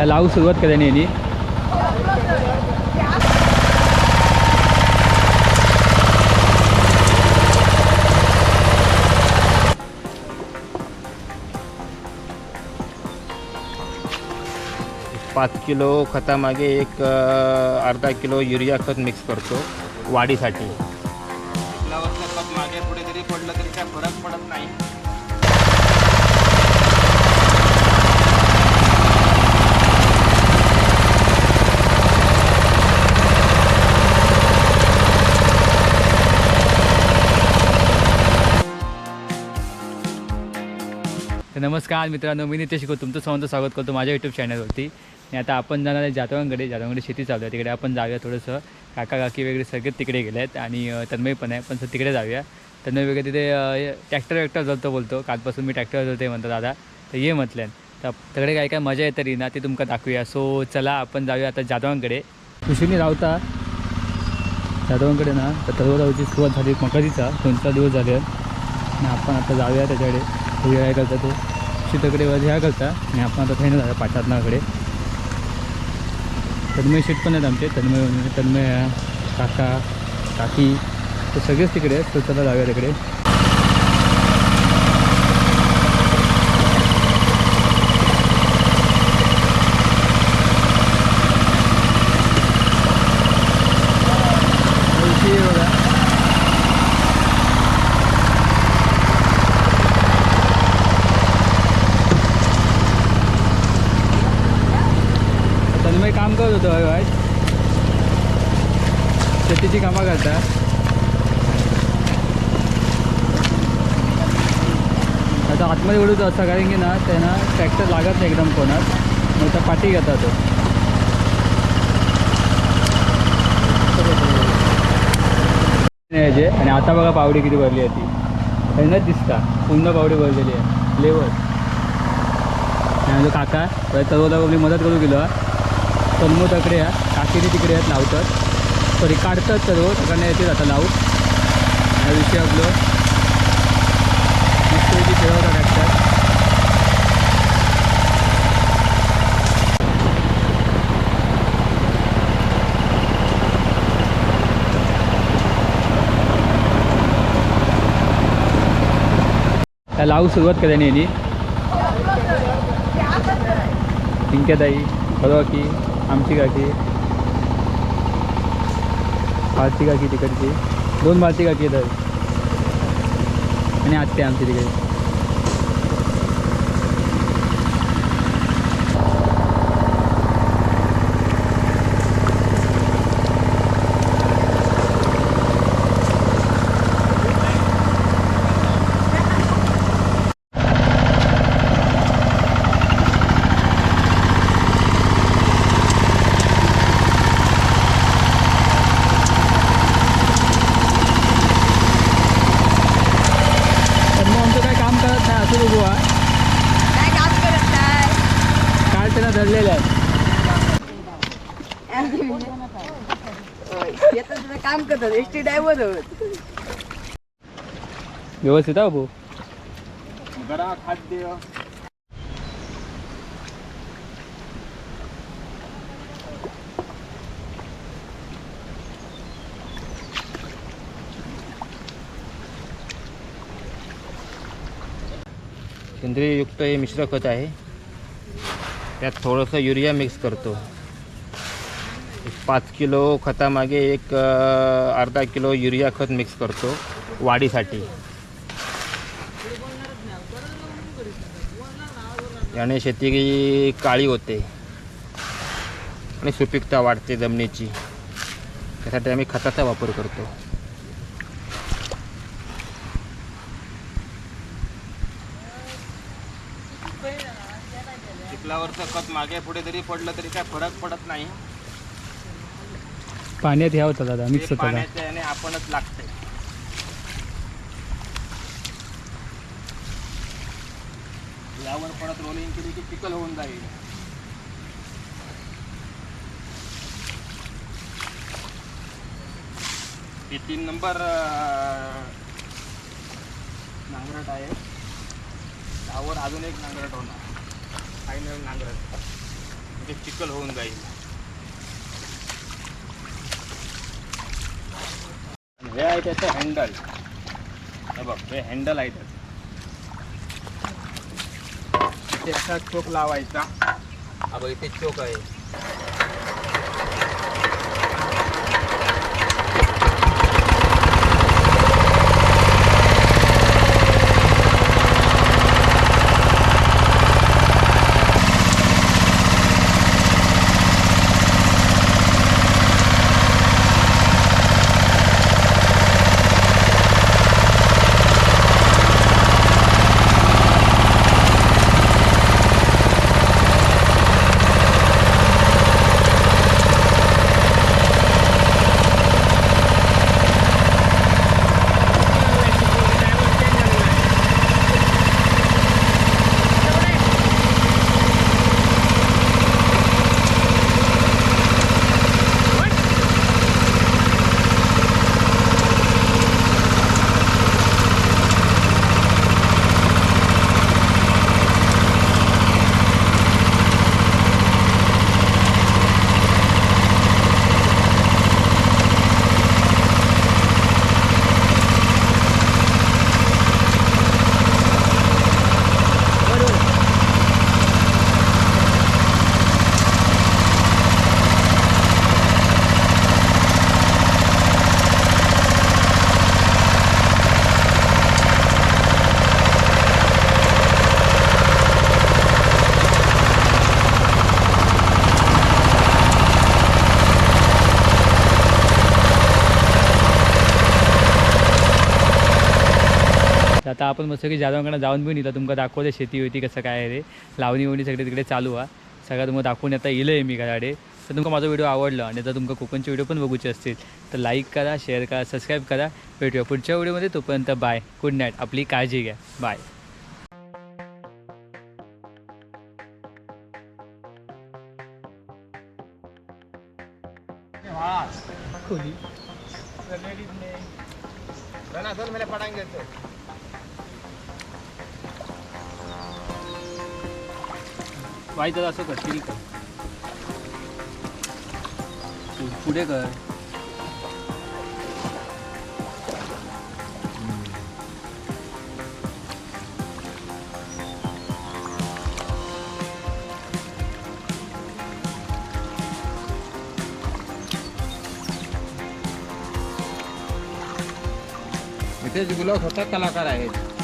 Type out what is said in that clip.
त्या लावू सुरुवात केल्याने यांनी. पाच किलो खतामागे एक अर्धा किलो युरिया खत मिक्स करतो वाढीसाठी. मागे पुढे जरी पडलं तरी काय फरक पडत नाही. तर नमस्कार मित्रांनो मी नितेश गो तुमचं सर्वांचं स्वागत करतो माझ्या यूट्यूब चॅनलवरती आणि आता आपण जाणार आहे जाधवांकडे जाधवांकडे शेती चालू आहे. तिकडे आपण जाऊया थोडंसं. काका काकी वगैरे सगळे तिकडे गेले आहेत आणि तन्मय पण आहे. पण सर तिकडे जाऊया. तन्मय वगैरे तिथे ट्रॅक्टर वॅक्टर चालतो बोलतो. कालपासून मी ट्रॅक्टर चालतो म्हणतो दादा. तर ये म्हटल्यान. तर तिकडे काय काय मजा येतं री ना ते तुमका दाखवूया. सो चला आपण जाऊया आता जाधवांकडे खुशीने रावता. जाधवांकडे ना तर तलवारावची सुरुवात झाली. मकाजीचा दोन चार दिवस झाले. आणि आपण आता जाऊया त्याच्याकडे. बघूया काय करता तो. शीतकडे वर ह्या करता. आणि आपण आता थंड जाऊया पाठातनाकडे तन्मय शेट पण आहेत आमचे. तन्मय म्हणजे तन्मय काका काकी. ते सगळेच तिकडे आहेत. तर जाऊया तिकडे तुळशी आहे बघा तन्मय काम हय. शेतीची करता. आता आतमध्ये उडवतो असं कारण की ना त्यांना ट्रॅक्टर लागत नाही एकदम कोणात मग त्या पाठी घेता तो. यायचे आणि आता बघा पावडी किती भरली आहे ती. त्यांनाच दिसता. पूर्ण पावडी भरलेली आहे. लेवर आणि जो तरुला आपली मदत करू गेलो तन्मू तकडे या काकीने तिकडे आहेत लावतात. सॉरी काढतात सर्व सगळ्यांना येते आता लावू हा विषय आपलं मस्तपैकी खेळवता ट्रॅक्टर लावू सुरुवात केल्याने यांनी. पिंक्याताई बरोबर की. आमची काकी भारती काकी तिकडची. दोन भारती काकी येतात आणि आत्या आमची तिकडे तर मग आमचं काय असं बघू हा काय काम करत नाही. काल त्यांना धरलेलं आहे. येतं तुझं काम करतात एस टी ड्रायव्हर व्यवस्थित आहे भाऊ? गरा खाद्य. सेंद्रिययुक्त हे मिश्र खत आहे. त्यात थोडंसं युरिया मिक्स करतो. पाच किलो खतामागे एक अर्धा किलो युरिया खत मिक्स करतो वाढीसाठी. याने शेती काळी होते आणि सुपीकता वाढते जमिनीची. त्यासाठी आम्ही खताचा वापर करतो. चिखलावरचं खत मागे पुढे जरी पडलं तरी काय फरक पडत नाही. पाण्यात ह्या होता दादा ते मिक्स होता दादा. पाण्याच्या याने आपणच लागते यावर परत रोलिंग केली की चिखल होऊन जाईल. हे तीन नंबर अं, नांगरट आहे. त्यावर अजु एक नांगरट होणार. फायनल नांगरट. ते चिखल होऊन जाईल. आणि हे हे हे चोक लावायचा. हा बघ चोक आहे. आपण मस्त की जाधवांकडे जाऊन पण इथं तुमका दाखवते शेती होती कसं काय रे लावणी वणी सगळे तिकडे चालू आहे. सगळं तुम्हाला दाखवून आता येलं आहे मी घराडे. तर तुमका माझा व्हिडिओ आवडला आणि जर तुमका कोकणचे व्हिडिओ पण बघूचे असतील तर लाईक करा शेअर करा सबस्क्राईब करा. भेटूया पुढच्या व्हिडिओमध्ये तोपर्यंत बाय गुड नाईट आपली काळजी घ्या. बाय खोली. चल मला पडांगे पाहिजे असं करशील का तू पुढे कर. इथे गुलाब स्वतः कलाकार आहेत.